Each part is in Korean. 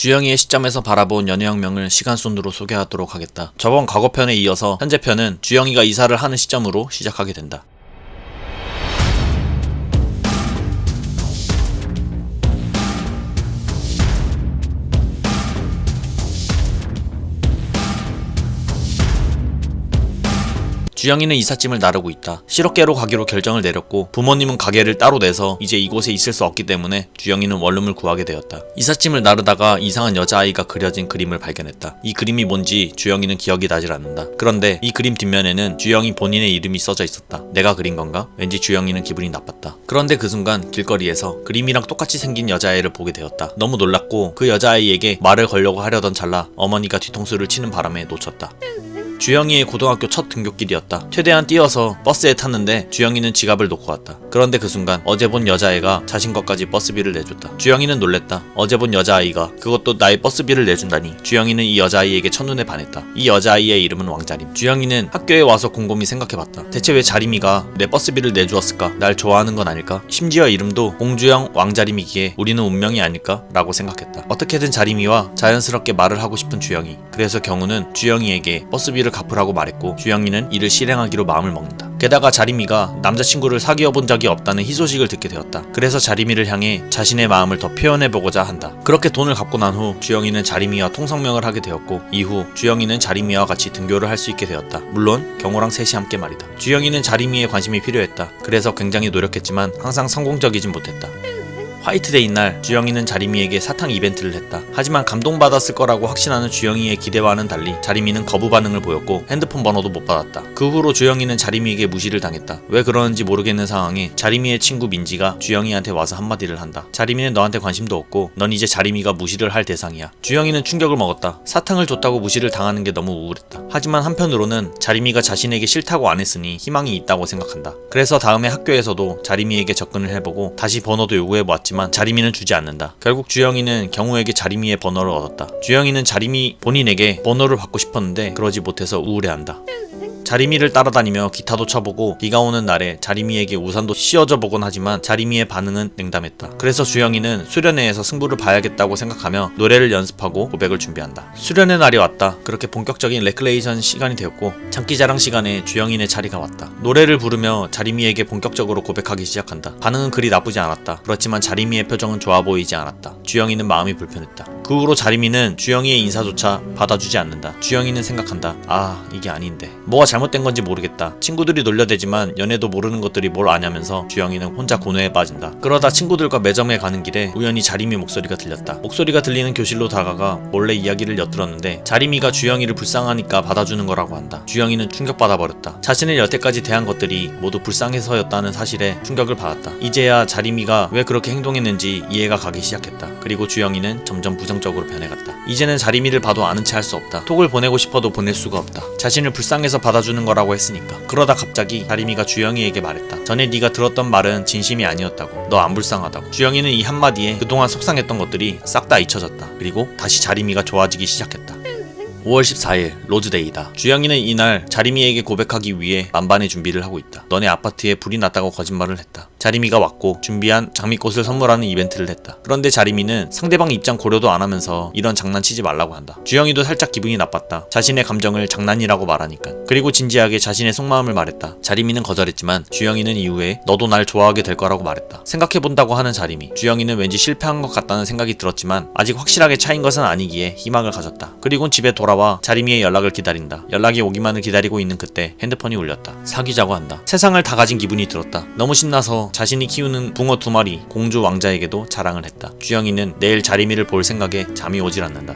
주영이의 시점에서 바라본 연애혁명을 시간순으로 소개하도록 하겠다. 저번 과거편에 이어서 현재편은 주영이가 이사를 하는 시점으로 시작하게 된다. 주영이는 이삿짐을 나르고 있다. 실업계로 가기로 결정을 내렸고 부모님은 가게를 따로 내서 이제 이곳에 있을 수 없기 때문에 주영이는 원룸을 구하게 되었다. 이삿짐을 나르다가 이상한 여자아이가 그려진 그림을 발견했다. 이 그림이 뭔지 주영이는 기억이 나질 않는다. 그런데 이 그림 뒷면에는 주영이 본인의 이름이 써져 있었다. 내가 그린 건가? 왠지 주영이는 기분이 나빴다. 그런데 그 순간 길거리에서 그림이랑 똑같이 생긴 여자아이를 보게 되었다. 너무 놀랐고 그 여자아이에게 말을 걸려고 하려던 찰나 어머니가 뒤통수를 치는 바람에 놓쳤다. 주영이의 고등학교 첫 등굣길이었다. 최대한 뛰어서 버스에 탔는데 주영이는 지갑을 놓고 왔다. 그런데 그 순간 어제 본 여자애가 자신 것까지 버스비를 내줬다. 주영이는 놀랬다. 어제 본 여자아이가 그것도 나의 버스비를 내준다니. 주영이는 이 여자아이에게 첫눈에 반했다. 이 여자아이의 이름은 왕자림. 주영이는 학교에 와서 곰곰이 생각해봤다. 대체 왜 자림이가 내 버스비를 내주었을까? 날 좋아하는 건 아닐까? 심지어 이름도 공주영 왕자림이기에 우리는 운명이 아닐까? 라고 생각했다. 어떻게든 자림이와 자연스럽게 말을 하고 싶은 주영이. 그래서 경우는 주영이에게 버스비를 갚으라고 말했고 주영이는 이를 실행하기로 마음을 먹는다. 게다가 자림이가 남자친구를 사귀어 본 적이 없다는 희소식을 듣게 되었다. 그래서 자림이를 향해 자신의 마음을 더 표현해보고자 한다. 그렇게 돈을 갚고 난 후 주영이는 자림이와 통성명을 하게 되었고 이후 주영이는 자림이와 같이 등교를 할 수 있게 되었다. 물론 경호랑 셋이 함께 말이다. 주영이는 자림이의 관심이 필요했다. 그래서 굉장히 노력했지만 항상 성공적이진 못했다. 화이트데이 날 주영이는 자리미에게 사탕 이벤트를 했다. 하지만 감동받았을 거라고 확신하는 주영이의 기대와는 달리 자리미는 거부 반응을 보였고 핸드폰 번호도 못 받았다. 그 후로 주영이는 자리미에게 무시를 당했다. 왜 그러는지 모르겠는 상황에 자리미의 친구 민지가 주영이한테 와서 한마디를 한다. 자리미는 너한테 관심도 없고 넌 이제 자리미가 무시를 할 대상이야. 주영이는 충격을 먹었다. 사탕을 줬다고 무시를 당하는 게 너무 우울했다. 하지만 한편으로는 자리미가 자신에게 싫다고 안 했으니 희망이 있다고 생각한다. 그래서 다음에 학교에서도 자리미에게 접근을 해보고 다시 번호도 요구해보았지 했지만 자리미는 주지 않는다. 결국 주영이는 경우에게 자리미의 번호를 얻었다. 주영이는 자리미 본인에게 번호를 받고 싶었는데 그러지 못해서 우울해한다. 자리미를 따라다니며 기타도 쳐보고 비가 오는 날에 자리미에게 우산도 씌워줘 보곤 하지만 자리미의 반응은 냉담했다. 그래서 주영이는 수련회에서 승부를 봐야겠다고 생각하며 노래를 연습하고 고백을 준비한다. 수련회 날이 왔다. 그렇게 본격적인 레클레이션 시간이 되었고 장기자랑 시간에 주영이네 자리가 왔다. 노래를 부르며 자리미에게 본격적으로 고백하기 시작한다. 반응은 그리 나쁘지 않았다. 그렇지만 자리미의 표정은 좋아 보이지 않았다. 주영이는 마음이 불편했다. 그 후로 자리미는 주영이의 인사조차 받아주지 않는다. 주영이는 생각한다. 아 이게 아닌데 뭐가 잘못 된 건지 모르겠다. 친구들이 놀려대지만 연애도 모르는 것들이 뭘 아냐면서 주영이는 혼자 고뇌에 빠진다. 그러다 친구들과 매점에 가는 길에 우연히 자리미 목소리가 들렸다. 목소리가 들리는 교실로 다가가 몰래 이야기를 엿들었는데 자리미가 주영이를 불쌍하니까 받아주는 거라고 한다. 주영이는 충격받아 버렸다. 자신을 여태까지 대한 것들이 모두 불쌍해서였다는 사실에 충격을 받았다. 이제야 자리미가 왜 그렇게 행동했는지 이해가 가기 시작했다. 그리고 주영이는 점점 부정적으로 변해갔다. 이제는 자리미를 봐도 아는 체 할 수 없다. 톡을 보내고 싶어도 보낼 수가 없다. 자신을 불쌍해서 받아 주는 거라고 했으니까. 그러다 갑자기 자리미가 주영이에게 말했다. 전에 네가 들었던 말은 진심이 아니었다고. 너 안 불쌍하다고. 주영이는 이 한마디에 그동안 속상했던 것들이 싹 다 잊혀졌다. 그리고 다시 자리미가 좋아지기 시작했다. 5월 14일 로즈데이다. 주영이는 이날 자리미에게 고백하기 위해 만반의 준비를 하고 있다. 너네 아파트에 불이 났다고 거짓말을 했다. 자리미가 왔고 준비한 장미꽃을 선물하는 이벤트를 했다. 그런데 자리미는 상대방 입장 고려도 안 하면서 이런 장난치지 말라고 한다. 주영이도 살짝 기분이 나빴다. 자신의 감정을 장난이라고 말하니까. 그리고 진지하게 자신의 속마음을 말했다. 자리미는 거절했지만 주영이는 이후에 너도 날 좋아하게 될 거라고 말했다. 생각해본다고 하는 자리미. 주영이는 왠지 실패한 것 같다는 생각이 들었지만 아직 확실하게 차인 것은 아니기에 희망을 가졌다. 그리고 집에 돌아 와 자리미의 연락을 기다린다. 연락이 오기만을 기다리고 있는 그때 핸드폰이 울렸다. 사귀자고 한다. 세상을 다 가진 기분이 들었다. 너무 신나서 자신이 키우는 붕어 두 마리 공주 왕자에게도 자랑을 했다. 주영이는 내일 자리미를 볼 생각에 잠이 오질 않는다.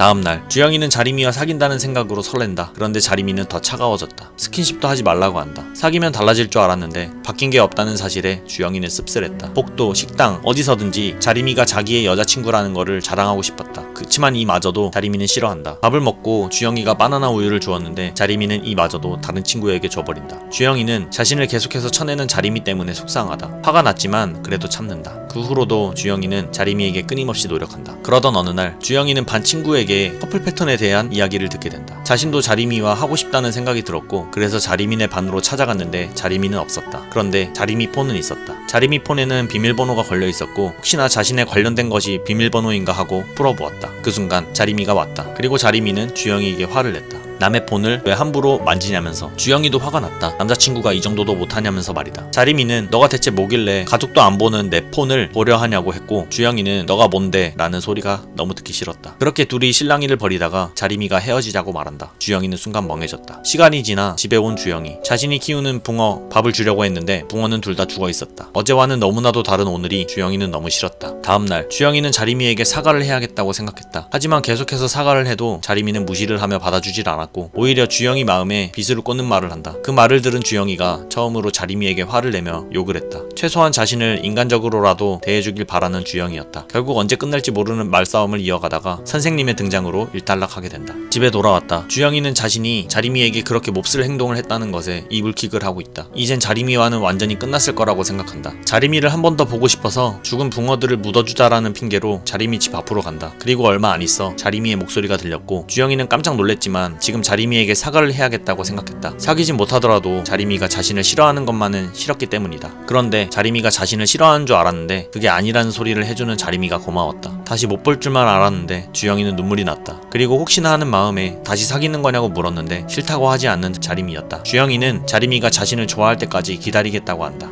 다음날 주영이는 자리미와 사귄다는 생각으로 설렌다. 그런데 자리미는 더 차가워졌다. 스킨십도 하지 말라고 한다. 사귀면 달라질 줄 알았는데 바뀐 게 없다는 사실에 주영이는 씁쓸했다. 복도, 식당, 어디서든지 자리미가 자기의 여자친구라는 거를 자랑하고 싶었다. 그치만 이마저도 자리미는 싫어한다. 밥을 먹고 주영이가 바나나 우유를 주었는데 자리미는 이마저도 다른 친구에게 줘버린다. 주영이는 자신을 계속해서 쳐내는 자리미 때문에 속상하다. 화가 났지만 그래도 참는다. 그 후로도 주영이는 자리미에게 끊임없이 노력한다. 그러던 어느 날 주영이는 반 친구에게 자리미에게 커플 패턴에 대한 이야기를 듣게 된다. 자신도 자리미와 하고 싶다는 생각이 들었고 그래서 자리민의 반으로 찾아갔는데 자리미는 없었다. 그런데 자리미 폰은 있었다. 자리미 폰에는 비밀번호가 걸려 있었고 혹시나 자신에 관련된 것이 비밀번호인가 하고 풀어보았다. 그 순간 자리미가 왔다. 그리고 자리미는 주영이에게 화를 냈다. 남의 폰을 왜 함부로 만지냐면서 주영이도 화가 났다. 남자친구가 이 정도도 못하냐면서 말이다. 자리미는 너가 대체 뭐길래 가족도 안 보는 내 폰을 보려 하냐고 했고 주영이는 너가 뭔데 라는 소리가 너무 듣기 싫었다. 그렇게 둘이 실랑이를 벌이다가 자리미가 헤어지자고 말한다. 주영이는 순간 멍해졌다. 시간이 지나 집에 온 주영이 자신이 키우는 붕어 밥을 주려고 했는데 붕어는 둘 다 죽어 있었다. 어제와는 너무나도 다른 오늘이 주영이는 너무 싫었다. 다음날 주영이는 자리미에게 사과를 해야겠다고 생각했다. 하지만 계속해서 사과를 해도 자리미는 무시를 하며 받아주질 않았고 오히려 주영이 마음에 비수를 꽂는 말을 한다. 그 말을 들은 주영이가 처음으로 자리미에게 화를 내며 욕을 했다. 최소한 자신을 인간적으로라도 대해주길 바라는 주영이었다. 결국 언제 끝날지 모르는 말싸움을 이어가다가 선생님의 등장으로 일단락하게 된다. 집에 돌아왔다. 주영이는 자신이 자리미에게 그렇게 몹쓸 행동을 했다는 것에 이불킥을 하고 있다. 이젠 자리미와는 완전히 끝났을 거라고 생각한다. 자리미를 한 번 더 보고 싶어서 죽은 붕어들을 묻어주자라는 핑계로 자리미 집 앞으로 간다. 그리고 얼마 안 있어 자리미의 목소리가 들렸고 주영이는 깜짝 놀랬지만 지금 자리미에게 사과를 해야겠다고 생각했다. 사귀진 못하더라도 자리미가 자신을 싫어하는 것만은 싫었기 때문이다. 그런데 자리미가 자신을 싫어하는 줄 알았는데 그게 아니라는 소리를 해주는 자리미가 고마웠다. 다시 못 볼 줄만 알았는데 주영이는 눈물이 났다. 그리고 혹시나 하는 마음에 다시 사귀는 거냐고 물었는데 싫다고 하지 않는 자리미였다. 주영이는 자리미가 자신을 좋아할 때까지 기다리겠다고 한다.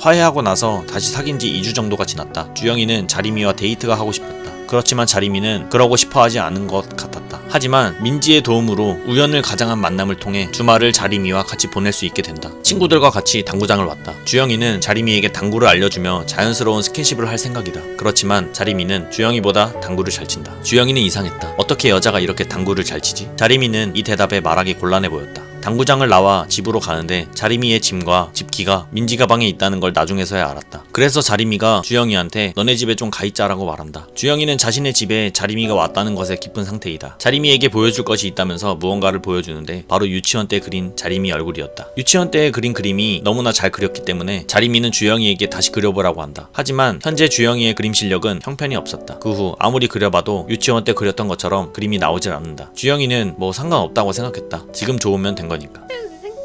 화해하고 나서 다시 사귄 지 2주 정도가 지났다. 주영이는 자리미와 데이트가 하고 싶었다. 그렇지만 자리미는 그러고 싶어 하지 않은 것 같았다. 하지만 민지의 도움으로 우연을 가장한 만남을 통해 주말을 자리미와 같이 보낼 수 있게 된다. 친구들과 같이 당구장을 왔다. 주영이는 자리미에게 당구를 알려주며 자연스러운 스킨십을 할 생각이다. 그렇지만 자리미는 주영이보다 당구를 잘 친다. 주영이는 이상했다. 어떻게 여자가 이렇게 당구를 잘 치지? 자리미는 이 대답에 말하기 곤란해 보였다. 당구장을 나와 집으로 가는데 자리미의 짐과 집기가 민지 가방에 있다는 걸 나중에서야 알았다. 그래서 자리미가 주영이한테 너네 집에 좀 가 있자라고 말한다. 주영이는 자신의 집에 자리미가 왔다는 것에 기쁜 상태이다. 자리미에게 보여줄 것이 있다면서 무언가를 보여주는데 바로 유치원 때 그린 자리미 얼굴이었다. 유치원 때 그린 그림이 너무나 잘 그렸기 때문에 자리미는 주영이에게 다시 그려보라고 한다. 하지만 현재 주영이의 그림 실력은 형편이 없었다. 그 후 아무리 그려봐도 유치원 때 그렸던 것처럼 그림이 나오질 않는다. 주영이는 뭐 상관없다고 생각했다. 지금 좋으면 된 거니까.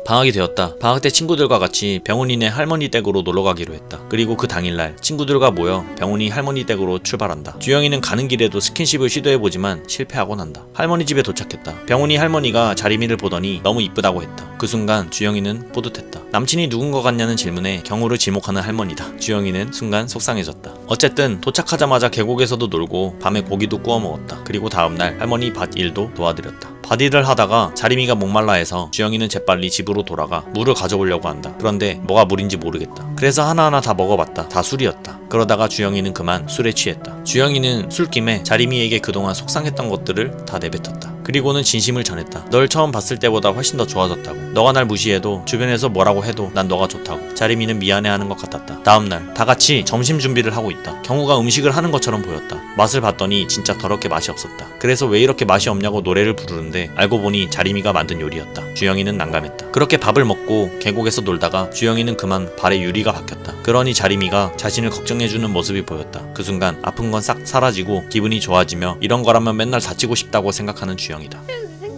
방학이 되었다. 방학 때 친구들과 같이 병훈이네 할머니 댁으로 놀러 가기로 했다. 그리고 그 당일날 친구들과 모여 병훈이 할머니 댁으로 출발한다. 주영이는 가는 길에도 스킨십을 시도해보지만 실패하곤 한다. 할머니 집에 도착했다. 병훈이 할머니가 자리미를 보더니 너무 이쁘다고 했다. 그 순간 주영이는 뿌듯했다. 남친이 누군 것 같냐는 질문에 경우를 지목하는 할머니다. 주영이는 순간 속상해졌다. 어쨌든 도착하자마자 계곡에서도 놀고 밤에 고기도 구워 먹었다. 그리고 다음날 할머니 밭 일도 도와드렸다. 바디를 하다가 자리미가 목말라 해서 주영이는 재빨리 집으로 돌아가 물을 가져오려고 한다. 그런데 뭐가 물인지 모르겠다. 그래서 하나하나 다 먹어봤다. 다 술이었다. 그러다가 주영이는 그만 술에 취했다. 주영이는 술김에 자리미에게 그동안 속상했던 것들을 다 내뱉었다. 그리고는 진심을 전했다. 널 처음 봤을 때보다 훨씬 더 좋아졌다고. 너가 날 무시해도 주변에서 뭐라고 해도 난 너가 좋다고. 자리미는 미안해하는 것 같았다. 다음날 다 같이 점심 준비를 하고 있다. 경우가 음식을 하는 것처럼 보였다. 맛을 봤더니 진짜 더럽게 맛이 없었다. 그래서 왜 이렇게 맛이 없냐고 노래를 부르는데 알고 보니 자리미가 만든 요리였다. 주영이는 난감했다. 그렇게 밥을 먹고 계곡에서 놀다가 주영이는 그만 발에 유리가 박혔다. 그러니 자리미가 자신을 걱정해주는 모습이 보였다. 그 순간 아픈 건 싹 사라지고 기분이 좋아지며 이런 거라면 맨날 다치고 싶다고 생각하는 주영 이다.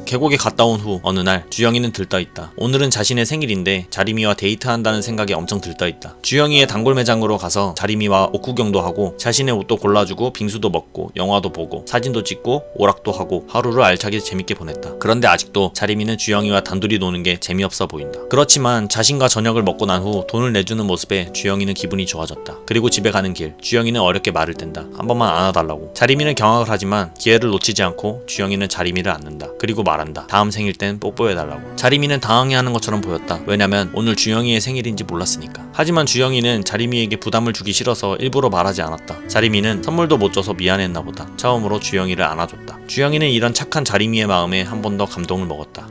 계곡에 갔다 온 후 어느 날 주영이는 들떠 있다. 오늘은 자신의 생일인데 자리미와 데이트한다는 생각이 엄청 들떠 있다. 주영이의 단골 매장으로 가서 자리미와 옷 구경도 하고 자신의 옷도 골라주고 빙수도 먹고 영화도 보고 사진도 찍고 오락도 하고 하루를 알차게 재밌게 보냈다. 그런데 아직도 자리미는 주영이와 단둘이 노는 게 재미없어 보인다. 그렇지만 자신과 저녁을 먹고 난 후 돈을 내주는 모습에 주영이는 기분이 좋아졌다. 그리고 집에 가는 길 주영이는 어렵게 말을 댄다. 한 번만 안아달라고. 자리미는 경악을 하지만 기회를 놓치지 않고 주영이는 자리미를 안는다. 그리고 말 한다. 다음 생일 땐 뽀뽀해달라고. 자리미는 당황해하는 것처럼 보였다. 왜냐면 오늘 주영이의 생일인지 몰랐으니까. 하지만 주영이는 자리미에게 부담을 주기 싫어서 일부러 말하지 않았다. 자리미는 선물도 못 줘서 미안했나 보다. 처음으로 주영이를 안아줬다. 주영이는 이런 착한 자리미의 마음에 한 번 더 감동을 먹었다.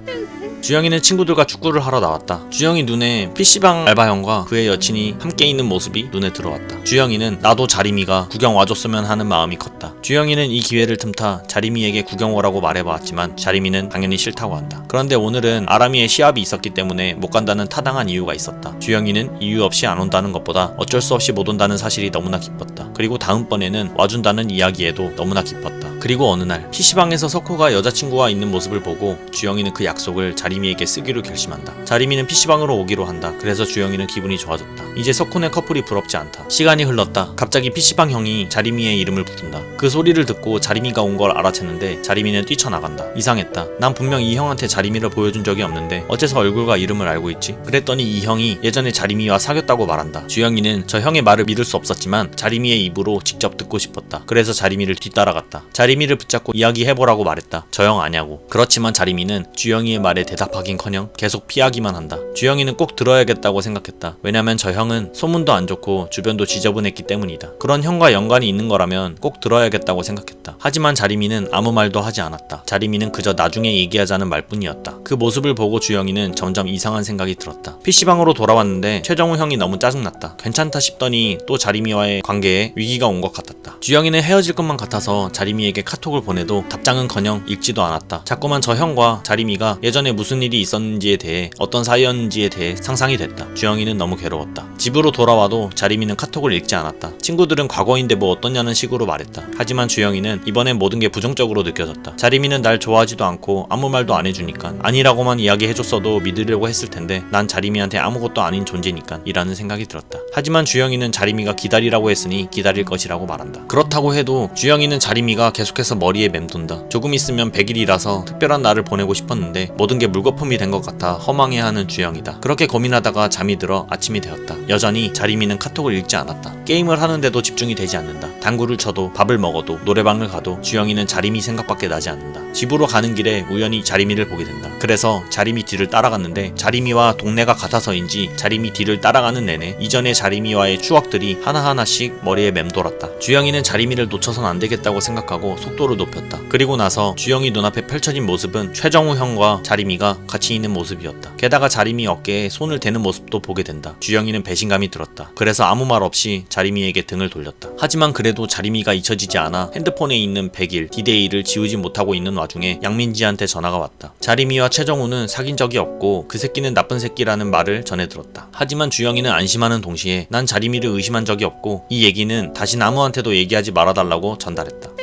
주영이는 친구들과 축구를 하러 나왔다. 주영이 눈에 PC방 알바형과 그의 여친이 함께 있는 모습이 눈에 들어왔다. 주영이는 나도 자리미가 구경 와줬으면 하는 마음이 컸다. 주영이는 이 기회를 틈타 자리미에게 구경 오라고 말해보았지만 자리미는 당연히 싫다고 한다. 그런데 오늘은 아람이의 시합이 있었기 때문에 못 간다는 타당한 이유가 있었다. 주영이는 이유 없이 안 온다는 것보다 어쩔 수 없이 못 온다는 사실이 너무나 기뻤다. 그리고 다음번에는 와준다는 이야기에도 너무나 기뻤다. 그리고 어느 날 PC방에서 석호가 여자친구와 있는 모습을 보고 주영이는 그 약속을 자 리미에게 쓰기로 결심한다. 자리미는 PC방으로 오기로 한다. 그래서 주영이는 기분이 좋아졌다. 이제 석호네 커플이 부럽지 않다. 시간이 흘렀다. 갑자기 PC방 형이 자리미의 이름을 부른다. 그 소리를 듣고 자리미가 온 걸 알아챘는데 자리미는 뛰쳐나간다. 이상했다. 난 분명 이 형한테 자리미를 보여준 적이 없는데 어째서 얼굴과 이름을 알고 있지? 그랬더니 이 형이 예전에 자리미와 사귀었다고 말한다. 주영이는 저 형의 말을 믿을 수 없었지만 자리미의 입으로 직접 듣고 싶었다. 그래서 자리미를 뒤따라갔다. 자리미를 붙잡고 이야기해보라고 말했다. 저 형 아냐고. 그렇지만 자리미는 주영이의 말에 대답 하긴커녕 계속 피하기만 한다. 주영이는 꼭 들어야겠다고 생각했다. 왜냐면 저 형은 소문도 안 좋고 주변도 지저분했기 때문이다. 그런 형과 연관이 있는 거라면 꼭 들어야겠다고 생각했다. 하지만 자리미는 아무 말도 하지 않았다. 자리미는 그저 나중에 얘기하자는 말뿐이었다. 그 모습을 보고 주영이는 점점 이상한 생각이 들었다. PC방으로 돌아왔는데 최정우 형이 너무 짜증났다. 괜찮다 싶더니 또 자리미와의 관계에 위기가 온 것 같았다. 주영이는 헤어질 것만 같아서 자리미에게 카톡을 보내도 답장은커녕 읽지도 않았다. 자꾸만 저 형과 자리미가 예전에 무슨 일이 있었는지에 대해 어떤 사이였는지에 대해 상상이 됐다. 주영이는 너무 괴로웠다. 집으로 돌아와도 자리미는 카톡을 읽지 않았다. 친구들은 과거인데 뭐 어떠냐는 식으로 말했다. 하지만 주영이는 이번엔 모든 게 부정적으로 느껴졌다. 자리미는 날 좋아하지도 않고 아무 말도 안 해주니까 아니라고만 이야기해줬어도 믿으려고 했을 텐데 난 자리미한테 아무것도 아닌 존재니까 이라는 생각이 들었다. 하지만 주영이는 자리미가 기다리라고 했으니 기다릴 것이라고 말한다. 그렇다고 해도 주영이는 자리미가 계속해서 머리에 맴돈다. 조금 있으면 100일이라서 특별한 날을 보내고 싶었는데 모든 게 물거품이 된 것 같아 허망해하는 주영이다. 그렇게 고민하다가 잠이 들어 아침이 되었다. 여전히 자리미는 카톡을 읽지 않았다. 게임을 하는데도 집중이 되지 않는다. 당구를 쳐도 밥을 먹어도 노래방을 가도 주영이는 자리미 생각밖에 나지 않는다. 집으로 가는 길에 우연히 자리미를 보게 된다. 그래서 자리미 뒤를 따라갔는데 자리미와 동네가 같아서인지 자리미 뒤를 따라가는 내내 이전의 자리미와의 추억들이 하나하나씩 머리에 맴돌았다. 주영이는 자리미를 놓쳐선 안 되겠다고 생각하고 속도를 높였다. 그리고 나서 주영이 눈앞에 펼쳐진 모습은 최정우 형과 자리미가 같이 있는 모습이었다. 게다가 자리미 어깨에 손을 대는 모습도 보게 된다. 주영이는 배신감이 들었다. 그래서 아무 말 없이 자리미에게 등을 돌렸다. 하지만 그래도 자리미가 잊혀지지 않아 핸드폰에 있는 100일 디데이를 지우지 못하고 있는 와중에 양민지한테 전화가 왔다. 자리미와 최정우는 사귄 적이 없고 그 새끼는 나쁜 새끼라는 말을 전해 들었다. 하지만 주영이는 안심하는 동시에 난 자리미를 의심한 적이 없고 이 얘기는 다신 아무한테도 얘기하지 말아달라고 전달했다.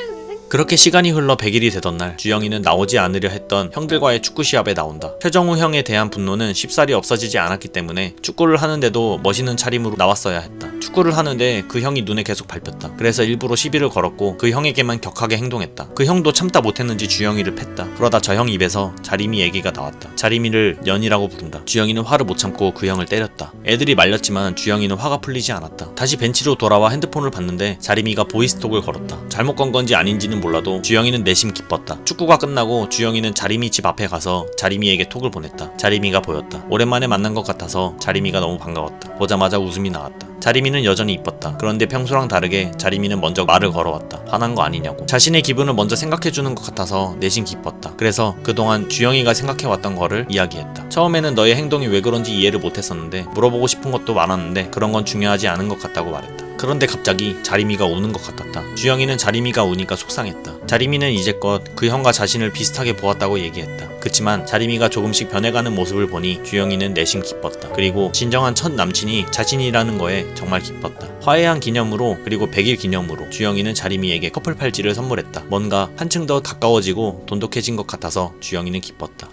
그렇게 시간이 흘러 100일이 되던 날 주영이는 나오지 않으려 했던 형들과의 축구 시합에 나온다. 최정우 형에 대한 분노는 쉽사리 없어지지 않았기 때문에 축구를 하는데도 멋있는 차림으로 나왔어야 했다. 축구를 하는데 그 형이 눈에 계속 밟혔다. 그래서 일부러 시비를 걸었고 그 형에게만 격하게 행동했다. 그 형도 참다 못했는지 주영이를 팼다. 그러다 저 형 입에서 자리미 얘기가 나왔다. 자리미를 연이라고 부른다. 주영이는 화를 못 참고 그 형을 때렸다. 애들이 말렸지만 주영이는 화가 풀리지 않았다. 다시 벤치로 돌아와 핸드폰을 봤는데 자리미가 보이스톡을 걸었다. 잘못 건 건지 아닌 지는 몰라도 주영이는 내심 기뻤다. 축구가 끝나고 주영이는 자리미 집 앞에 가서 자리미에게 톡을 보냈다. 자리미가 보였다. 오랜만에 만난 것 같아서 자리미가 너무 반가웠다. 보자마자 웃음이 나왔다. 자리미는 여전히 이뻤다. 그런데 평소랑 다르게 자리미는 먼저 말을 걸어왔다. 화난 거 아니냐고. 자신의 기분을 먼저 생각해주는 것 같아서 내심 기뻤다. 그래서 그동안 주영이가 생각해왔던 거를 이야기했다. 처음에는 너의 행동이 왜 그런지 이해를 못했었는데 물어보고 싶은 것도 많았는데 그런 건 중요하지 않은 것 같다고 말했다. 그런데 갑자기 자리미가 우는 것 같았다. 주영이는 자리미가 우니까 속상했다. 자리미는 이제껏 그 형과 자신을 비슷하게 보았다고 얘기했다. 그치만 자리미가 조금씩 변해가는 모습을 보니 주영이는 내심 기뻤다. 그리고 진정한 첫 남친이 자신이라는 거에 정말 기뻤다. 화해한 기념으로 그리고 100일 기념으로 주영이는 자리미에게 커플 팔찌를 선물했다. 뭔가 한층 더 가까워지고 돈독해진 것 같아서 주영이는 기뻤다.